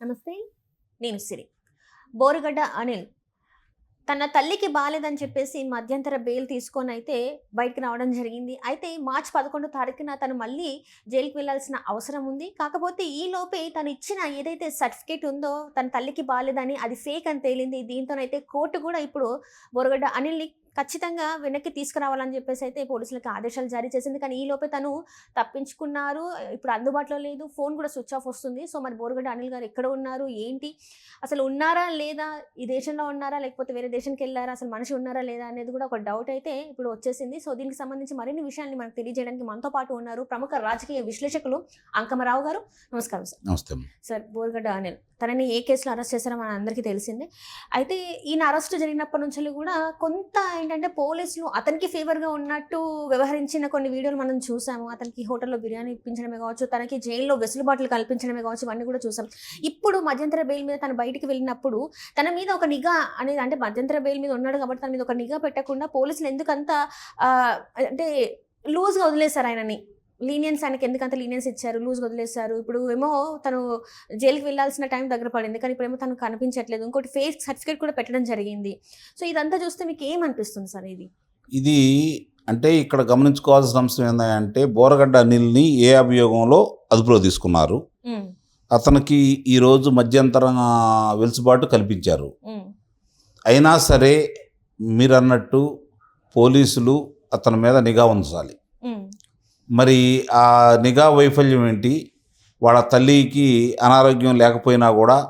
నమస్తే. నేను సిరి. బోరుగడ్డ అనిల్. తన తల్లికి బాగాలేదని చెప్పేసి మధ్యంతర బెయిల్ తీసుకొని అయితే బయటకు రావడం జరిగింది. అయితే మార్చ్ పదకొండు తారీఖున తను మళ్ళీ జైలుకి వెళ్ళాల్సిన అవసరం ఉంది. కాకపోతే ఈ లోపే తను ఇచ్చిన ఏదైతే సర్టిఫికేట్ ఉందో తన తల్లికి బాగాలేదని అది ఫేక్ అని తేలింది. దీంతోనైతే కోర్టు కూడా ఇప్పుడు బోరుగడ్డ అనిల్ని ఖచ్చితంగా వెనక్కి తీసుకురావాలని చెప్పేసి అయితే పోలీసులకు ఆదేశాలు జారీ చేసింది. కానీ ఈ లోపే తను తప్పించుకున్నారు. ఇప్పుడు అందుబాటులో లేదు. ఫోన్ కూడా స్విచ్ ఆఫ్ వస్తుంది. సో మరి బోరుగడ్డ అనిల్ గారు ఎక్కడ ఉన్నారు? ఏంటి? అసలు ఉన్నారా లేదా? ఈ దేశంలో ఉన్నారా? లేకపోతే వేరే దేశానికి వెళ్ళారా? అసలు మనిషి ఉన్నారా లేదా అనేది కూడా ఒక డౌట్ అయితే ఇప్పుడు వచ్చేసింది. సో దీనికి సంబంధించి మరిన్ని విషయాన్ని మనకు తెలియజేయడానికి మనతో పాటు ఉన్నారు ప్రముఖ రాజకీయ విశ్లేషకులు అంకమరావు గారు. నమస్కారం సార్. నమస్తే. సార్ బోరుగడ్డ అనిల్. తనని ఏ కేసులో అరెస్ట్ చేశారో మన అందరికీ తెలిసిందే. అయితే ఈయన అరెస్ట్ జరిగినప్పటి నుంచి కూడా కొంత ఏంటంటే పోలీసులు అతనికి ఫేవర్గా ఉన్నట్టు వ్యవహరించిన కొన్ని వీడియోలు మనం చూసాము. అతనికి హోటల్లో బిర్యానీ ఇప్పించడమే కావచ్చు తనకి జైల్లో వెసులుబాట్లు కల్పించడమే కావచ్చు ఇవన్నీ కూడా చూసాం. ఇప్పుడు మధ్యంతర బెయిల్ మీద తను బయటికి వెళ్ళినప్పుడు తన మీద ఒక నిఘా అనేది అంటే మధ్యంతర బెయిల్ మీద ఉన్నాడు కాబట్టి తన మీద ఒక నిఘా పెట్టకుండా పోలీసులు ఎందుకంత అంటే లూజ్గా వదిలేశారు ఆయనని. లీనియన్స్ ఆయనకి ఎందుకంత లీనియన్స్ ఇచ్చారు? లూజ్ వదిలేశారు. ఇప్పుడు ఏమో తను జైలుకి వెళ్ళాల్సిన టైం దగ్గర పడింది. కానీ ఇప్పుడేమో తను కనిపించట్లేదు. ఇంకోటి ఫేక్ సర్టిఫికేట్ కూడా పెట్టడం జరిగింది. సో ఇదంతా చూస్తే మీకు ఏమనిపిస్తుంది సార్ ఇది? ఇది అంటే ఇక్కడ గమనించుకోవాల్సిన అంశం ఏంటంటే బోరగడ్డ అనిల్ని ఏ అభియోగంలో అదుపులో తీసుకున్నారు? అతనికి ఈరోజు మధ్యంతరం వెలుసుబాటు కల్పించారు. అయినా సరే మీరు అన్నట్టు పోలీసులు అతని మీద నిఘా ఉంచాలి. మరి ఆ నిఘా వైఫల్యం ఏంటి? వాళ్ళ తల్లికి అనారోగ్యం లేకపోయినా కూడా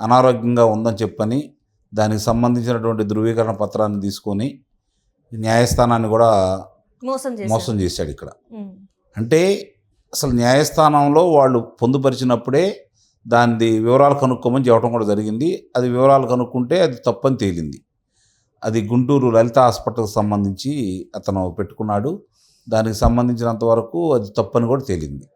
అనారోగ్యంగా ఉందని చెప్పని దానికి సంబంధించినటువంటి ధృవీకరణ పత్రాన్ని తీసుకొని న్యాయస్థానాన్ని కూడా మోసం చేశాడు. ఇక్కడ. అంటే అసలు న్యాయస్థానంలో వాళ్ళు పొందుపరిచినప్పుడే దాని వివరాలు కనుక్కోమని చెప్పడం కూడా జరిగింది. అది వివరాలు కనుక్కుంటే అది తప్పని తేలింది. అది గుంటూరు లలిత హాస్పిటల్కి సంబంధించి అతను పెట్టుకున్నాడు. దానికి సంబంధించినంత వరకు అది తప్పని కూడా తేలింది.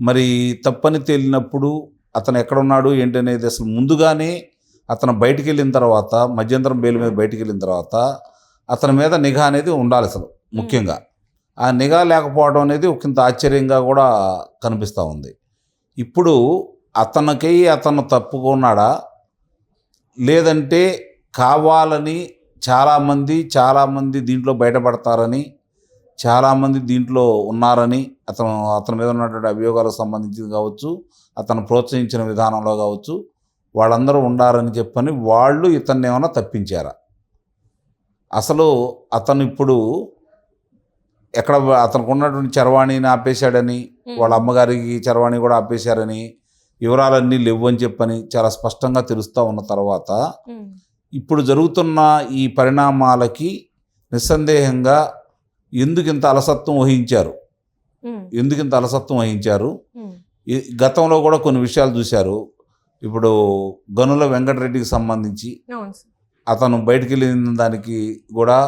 మరి తప్పని తేలినప్పుడు అతను ఎక్కడున్నాడు ఏంటనేది అసలు ముందుగానే అతను బయటికి వెళ్ళిన తర్వాత మధ్యంతరం బెయిల్ మీద బయటికి వెళ్ళిన తర్వాత అతని మీద నిఘా అనేది ఉండాలి అసలు ముఖ్యంగా. ఆ నిఘా లేకపోవడం అనేది ఒకంత ఆశ్చర్యంగా కూడా కనిపిస్తూ ఉంది. ఇప్పుడు అతనికి అతను తప్పుకున్నాడా? లేదంటే కావాలని చాలామంది చాలామంది దీంట్లో బయటపడతారని చాలామంది దీంట్లో ఉన్నారని అతను అతని మీద ఉన్నటువంటి అభియోగాలకు సంబంధించి కావచ్చు అతను ప్రోత్సహించిన విధానంలో కావచ్చు వాళ్ళందరూ ఉండారని చెప్పని వాళ్ళు ఇతన్ని ఏమైనా తప్పించారా? అసలు అతను ఇప్పుడు ఎక్కడ అతనికి ఉన్నటువంటి చరవాణిని ఆపేశాడని వాళ్ళ అమ్మగారికి చరవాణి కూడా ఆపేశారని వివరాలన్నీ లేవు అని చెప్పని చాలా స్పష్టంగా తెలుస్తూ ఉన్న తర్వాత ఇప్పుడు జరుగుతున్న ఈ పరిణామాలకి నిస్సందేహంగా ఎందుకు ఇంత అలసత్వం వహించారు? ఎందుకు ఇంత అలసత్వం వహించారు? గతంలో కూడా కొన్ని విషయాలు చూశారు. ఇప్పుడు గనుల వెంకటరెడ్డికి సంబంధించి. అతను బయటికి వెళ్ళిన దానికి కూడా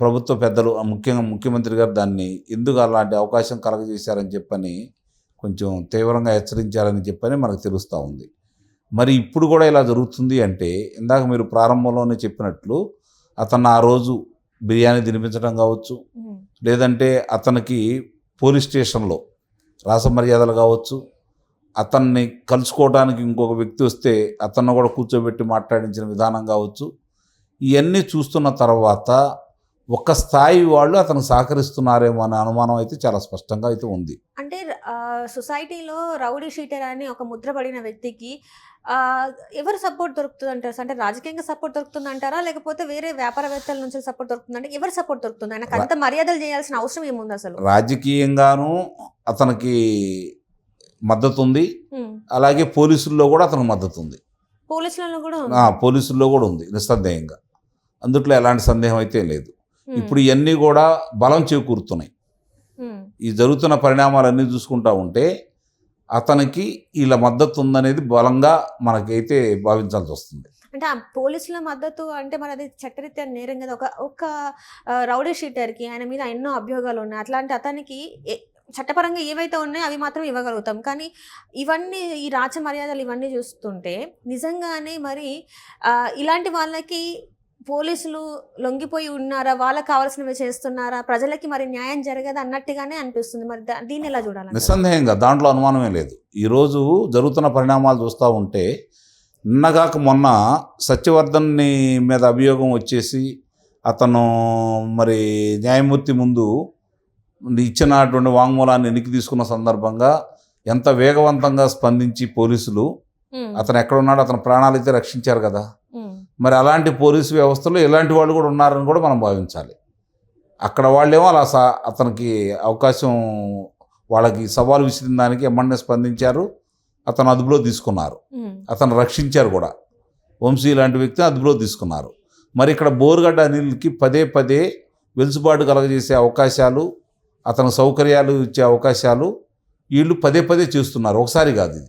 ప్రభుత్వ పెద్దలు ముఖ్యంగా ముఖ్యమంత్రి గారు దాన్ని ఎందుకు అలాంటి అవకాశం కలగజేశారని చెప్పని కొంచెం తీవ్రంగా హెచ్చరించారని చెప్పని మనకు తెలుస్తూ ఉంది. మరి ఇప్పుడు కూడా ఇలా జరుగుతుంది అంటే ఇందాక మీరు ప్రారంభంలోనే చెప్పినట్లు అతను ఆ రోజు బిర్యానీ తినిపించడం కావచ్చు. లేదంటే అతనికి పోలీస్ స్టేషన్లో రాసమర్యాదలు కావచ్చు. అతన్ని కలుసుకోవడానికి ఇంకొక వ్యక్తి వస్తే అతన్ని కూడా కూర్చోబెట్టి మాట్లాడించిన విధానం కావచ్చు. ఇవన్నీ చూస్తున్న తర్వాత ఒక స్థాయి వాళ్ళు అతను సహకరిస్తున్నారేమో అనే అనుమానం అయితే చాలా స్పష్టంగా అయితే ఉంది. అంటే సొసైటీలో రౌడీ షీటర్ అని ఒక ముద్ర పడిన వ్యక్తికి ఎవరు సపోర్ట్ దొరుకుతుంది అంటారు అంటే రాజకీయంగా సపోర్ట్ దొరుకుతుంది అంటారా లేకపోతే వేరే వ్యాపారవేత్తల నుంచి సపోర్ట్ దొరుకుతుంది అంటే ఎవరు సపోర్ట్ దొరుకుతుంది? ఆయనకు అంత మర్యాదలు చేయాల్సిన అవసరం ఏముంది అసలు? రాజకీయంగాను అతనికి మద్దతు ఉంది అలాగే పోలీసుల్లో కూడా అతనికి మద్దతు ఉంది పోలీసులలో కూడా పోలీసుల్లో కూడా ఉంది నిస్సందేహంగా. అందుట్లో ఎలాంటి సందేహం అయితే లేదు. ఇప్పుడు ఇవన్నీ కూడా బలం చేకూరుతున్నాయి. ఈ జరుగుతున్న పరిణామాలన్నీ చూసుకుంటా ఉంటే అతనికి వీళ్ళ మద్దతు ఉందనేది బలంగా మనకైతే భావించాల్సి వస్తుంది. అంటే ఆ పోలీసుల మద్దతు అంటే మరి అది చట్టరీత్యా నేరం కదా. ఒక ఒక రౌడీ షీటర్కి ఆయన మీద ఎన్నో అభ్యోగాలు ఉన్నాయి. అట్లాంటి అతనికి ఏ- చట్టపరంగా ఏవైతే ఉన్నాయో అవి మాత్రం ఇవ్వగలుగుతాం. కానీ ఇవన్నీ ఈ రాచ మర్యాదలు ఇవన్నీ చూస్తుంటే నిజంగానే మరి ఇలాంటి వాళ్ళకి పోలీసులు లొంగిపోయి ఉన్నారా? వాళ్ళకి కావాల్సినవి చేస్తున్నారా? ప్రజలకి మరి న్యాయం జరగదు అన్నట్టుగానే అనిపిస్తుంది. మరి దీన్ని ఎలా చూడాలి నిస్సందేహంగా దాంట్లో అనుమానమే లేదు. ఈరోజు జరుగుతున్న పరిణామాలు చూస్తూ ఉంటే నిన్నగాక మొన్న సత్యవర్ధన్ని మీద అభియోగం వచ్చేసి అతను మరి న్యాయమూర్తి ముందు ఇచ్చినటువంటి వాంగ్మూలాన్ని వెనక్కి తీసుకున్న సందర్భంగా ఎంత వేగవంతంగా స్పందించి పోలీసులు అతను ఎక్కడ ఉన్నాడో అతని ప్రాణాలు అయితే రక్షించారు కదా. మరి అలాంటి పోలీసు వ్యవస్థలో ఇలాంటి వాళ్ళు కూడా ఉన్నారని కూడా మనం భావించాలి. అక్కడ వాళ్ళేమో అలా సా అతనికి అవకాశం వాళ్ళకి సవాలు విసిరిన దానికి ఎమ్మన్నే స్పందించారు అతను అదుపులో తీసుకున్నారు. అతను రక్షించారు కూడా. వంశీ లాంటి వ్యక్తిని అదుపులో తీసుకున్నారు. మరి ఇక్కడ బోరుగడ్డ అనిల్కి పదే పదే వెలుసుబాటు కలగజేసే అవకాశాలు అతను సౌకర్యాలు ఇచ్చే అవకాశాలు వీళ్ళు పదే పదే చేస్తున్నారు. ఒకసారి కాదు ఇది.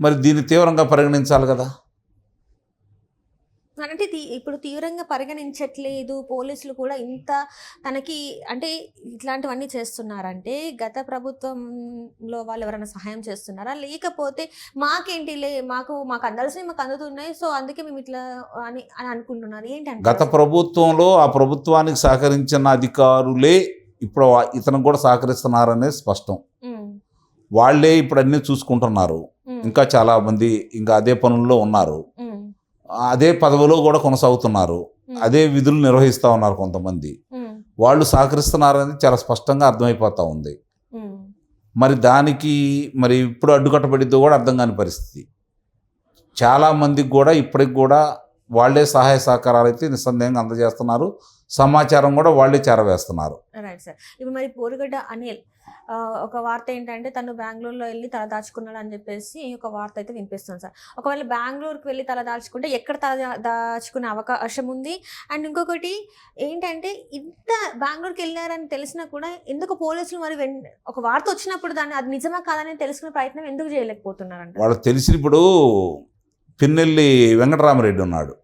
మరి దీన్ని తీవ్రంగా పరిగణించాలి కదా? అంటే తీ- ఇప్పుడు తీవ్రంగా పరిగణించట్లేదు. పోలీసులు కూడా ఇంత తనకి అంటే ఇట్లాంటివన్నీ చేస్తున్నారంటే గత ప్రభుత్వంలో వాళ్ళు ఎవరైనా సహాయం చేస్తున్నారా? లేకపోతే మాకేంటిలే మాకు మాకు అందాల్సినవి మాకు అందుతున్నాయి. సో అందుకే మేము ఇట్లా అని అని అనుకుంటున్నారు. ఏంటంటే గత ప్రభుత్వంలో ఆ ప్రభుత్వానికి సహకరించిన అధికారులే ఇప్పుడు ఇతనికి కూడా సహకరిస్తున్నారనేది స్పష్టం. వాళ్ళే ఇప్పుడు అన్నీ చూసుకుంటున్నారు. ఇంకా చాలా మంది ఇంకా అదే పనుల్లో ఉన్నారు. అదే పదవిలో కూడా కొనసాగుతున్నారు. అదే విధులు నిర్వహిస్తూ ఉన్నారు కొంతమంది. వాళ్ళు సహకరిస్తున్నారని చాలా స్పష్టంగా అర్థమైపోతూ ఉంది. మరి దానికి మరి ఇప్పుడు అడ్డుకట్టబడిద్దో కూడా అర్థం కాని పరిస్థితి. చాలామందికి కూడా ఇప్పటికి కూడా వాళ్ళే సహాయ సహకారాలు అయితే నిస్సందేహంగా అందజేస్తున్నారు. సమాచారం కూడా వాళ్ళే చేరవేస్తున్నారు. రైట్ సార్ ఇప్పుడు మరి పోరుగడ్డ అనిల్ ఒక వార్త ఏంటంటే తను బెంగళూరులో వెళ్ళి తల దాచుకున్నాడు అని చెప్పేసి ఒక వార్త అయితే వినిపిస్తుంది సార్. ఒకవేళ బెంగళూరుకి వెళ్ళి తల దాచుకుంటే ఎక్కడ తల దాచుకునే అవకాశం ఉంది? అండ్ ఇంకొకటి ఏంటంటే ఇంత బెంగళూరుకి వెళ్ళారని తెలిసినా కూడా ఎందుకు పోలీసులు మరి ఒక వార్త వచ్చినప్పుడు దాన్ని అది నిజమా కాదని తెలుసుకునే ప్రయత్నం ఎందుకు చేయలేకపోతున్నారంట? వాళ్ళకి తెలిసి ఇప్పుడు పిన్నెల్లి వెంకటరామరెడ్డి ఉన్నాడు.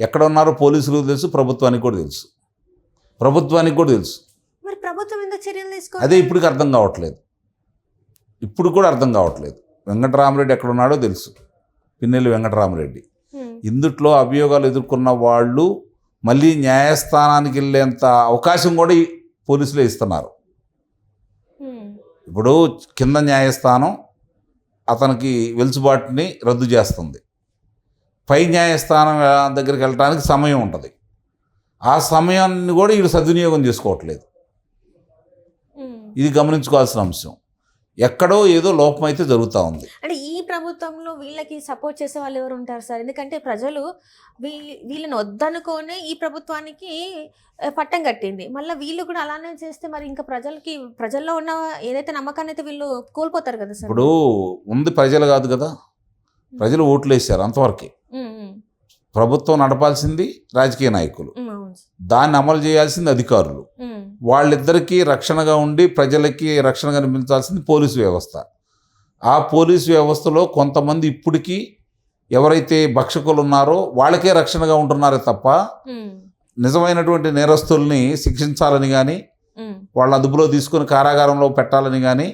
ఎక్కడ ఉన్నారో పోలీసులకు తెలుసు ప్రభుత్వానికి కూడా తెలుసు. ప్రభుత్వానికి కూడా తెలుసు. ప్రభుత్వం ఎందుకు చర్యలు తీసుకో అదే ఇప్పటికి అర్థం కావట్లేదు. ఇప్పుడు కూడా అర్థం కావట్లేదు. వెంకటరామరెడ్డి ఎక్కడ ఉన్నాడో తెలుసు. పిన్నెల్లి వెంకటరామరెడ్డి. ఇందుట్లో అభియోగాలు ఎదుర్కొన్న వాళ్ళు మళ్ళీ న్యాయస్థానానికి వెళ్ళేంత అవకాశం కూడా పోలీసులే ఇస్తున్నారు. ఇప్పుడు కింద న్యాయస్థానం అతనికి వెలుసుబాటుని రద్దు చేస్తుంది. పై న్యాయస్థానం దగ్గరికి వెళ్ళడానికి సమయం ఉంటుంది. ఆ సమయాన్ని కూడా వీళ్ళు సద్వినియోగం చేసుకోవట్లేదు. ఇది గమనించుకోవాల్సిన అంశం. ఎక్కడో ఏదో లోపం అయితే జరుగుతూ ఉంది. అంటే ఈ ప్రభుత్వంలో వీళ్ళకి సపోర్ట్ చేసే వాళ్ళు ఎవరు ఉంటారు సార్? ఎందుకంటే ప్రజలు వీ వీళ్ళని వద్దనుకోనే ఈ ప్రభుత్వానికి పట్టం కట్టింది. మళ్ళీ వీళ్ళు కూడా అలానే చేస్తే మరి ఇంకా ప్రజలకి ప్రజల్లో ఉన్న ఏదైతే నమ్మకాన్ని అయితే వీళ్ళు కోల్పోతారు కదా సార్? ఇప్పుడు ఉంది ప్రజలు కాదు కదా? ప్రజలు ఓట్లు వేశారు అంతవరకే ప్రభుత్వం నడపాల్సింది రాజకీయ నాయకులు. దాన్ని అమలు చేయాల్సింది అధికారులు. ఉమ్, వాళ్ళిద్దరికీ రక్షణగా ఉండి ప్రజలకి రక్షణగా నిర్మించాల్సింది పోలీసు వ్యవస్థ. ఆ పోలీసు వ్యవస్థలో కొంతమంది ఇప్పటికీ ఎవరైతే భక్షకులు ఉన్నారో వాళ్ళకే రక్షణగా ఉంటున్నారే తప్ప ఉమ్, నిజమైనటువంటి నేరస్తుల్ని శిక్షించాలని కానీ ఉమ్. వాళ్ళ అదుపులో తీసుకొని కారాగారంలో పెట్టాలని కానీ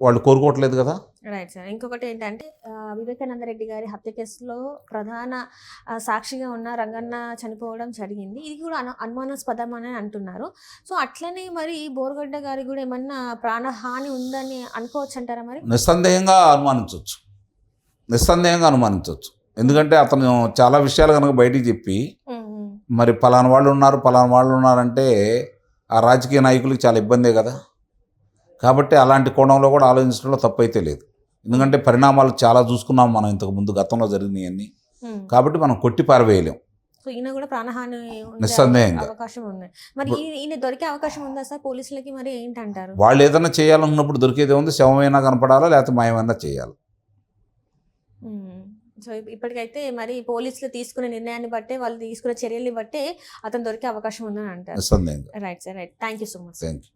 వాళ్ళు కోరుకోవట్లేదు కదా? రైట్ సార్ ఇంకొకటి ఏంటంటే వివేకానంద రెడ్డి గారి హత్య కేసులో ప్రధాన సాక్షిగా ఉన్న రంగన్న చనిపోవడం జరిగింది. ఇది కూడా అను అనుమానాస్పదం అని అంటున్నారు. సో అట్లనే మరి బోర్గడ్డ గారి కూడా ఏమన్నా ప్రాణహాని ఉందని అనుకోవచ్చు అంటారా మరి? నిస్సందేహంగా అనుమానించవచ్చు. నిస్సందేహంగా అనుమానించవచ్చు. ఎందుకంటే అతను చాలా విషయాలు కనుక బయటికి చెప్పి. మరి పలానా వాళ్ళు ఉన్నారు పలానా వాళ్ళు ఉన్నారంటే ఆ రాజకీయ నాయకులకు చాలా ఇబ్బందే కదా. కాబట్టి అలాంటి కోణంలో కూడా ఆలోచించడంలో తప్పైతే లేదు. ఎందుకంటే పరిణామాలు చాలా చూసుకున్నాం మనం ఇంతకు ముందు గతంలో జరిగినాయన్నీ. కాబట్టి మనం కొట్టి పారవేయలేం. సో ఈయన కూడా ప్రాణహాని. అవకాశం ఉంది. మరి ఈయన దొరికే అవకాశం ఉందా సార్? పోలీసులకి మరి ఏంటంటారు? వాళ్ళు ఏదైనా చేయాలన్నప్పుడు దొరికేది ఉంది శవమైనా కనపడాలా? లేకపోతే మాయమైనా చేయాలి. సో ఇప్- ఇప్పటికైతే మరి పోలీసులు తీసుకునే నిర్ణయాన్ని బట్టే వాళ్ళు తీసుకునే చర్యల్ని బట్టే అతను దొరికే అవకాశం ఉందని అంటారు. Right sir right. Thank you so much thank you